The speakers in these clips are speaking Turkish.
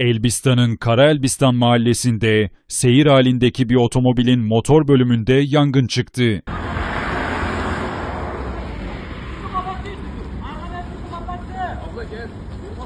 Elbistan'ın Kara Elbistan mahallesinde seyir halindeki bir otomobilin motor bölümünde yangın çıktı.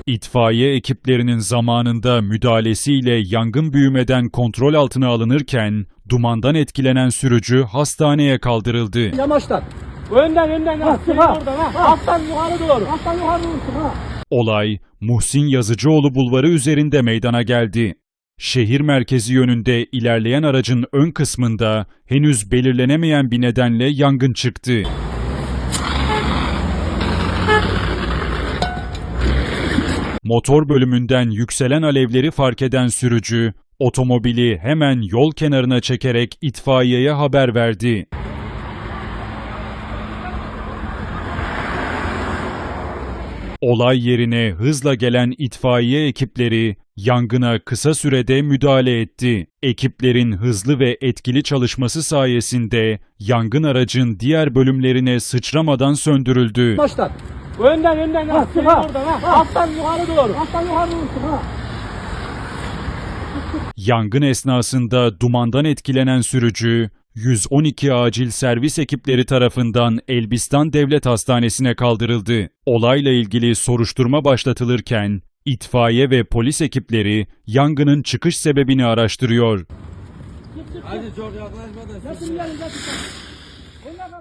İtfaiye ekiplerinin zamanında müdahalesiyle yangın büyümeden kontrol altına alınırken dumandan etkilenen sürücü hastaneye kaldırıldı. Yamaçtan. Önden önden Ha, ha, oradan ha. Ha. Alttan yukarı doğru. Alttan yukarı vurursun ha. Olay Muhsin Yazıcıoğlu Bulvarı üzerinde meydana geldi. Şehir merkezi yönünde ilerleyen aracın ön kısmında henüz belirlenemeyen bir nedenle yangın çıktı. Motor bölümünden yükselen alevleri fark eden sürücü, otomobili hemen yol kenarına çekerek itfaiyeye haber verdi. Olay yerine hızla gelen itfaiye ekipleri yangına kısa sürede müdahale etti. Ekiplerin hızlı ve etkili çalışması sayesinde yangın aracın diğer bölümlerine sıçramadan söndürüldü. Yamaçtan. Önden önden Ha, sık ha. oradan ha. Ha. Alttan yukarı doğru. Alttan yukarı vurursun ha. Yangın esnasında dumandan etkilenen sürücü 112 acil servis ekipleri tarafından Elbistan Devlet Hastanesi'ne kaldırıldı. Olayla ilgili soruşturma başlatılırken itfaiye ve polis ekipleri yangının çıkış sebebini araştırıyor. Hadi çok yaklaşma da.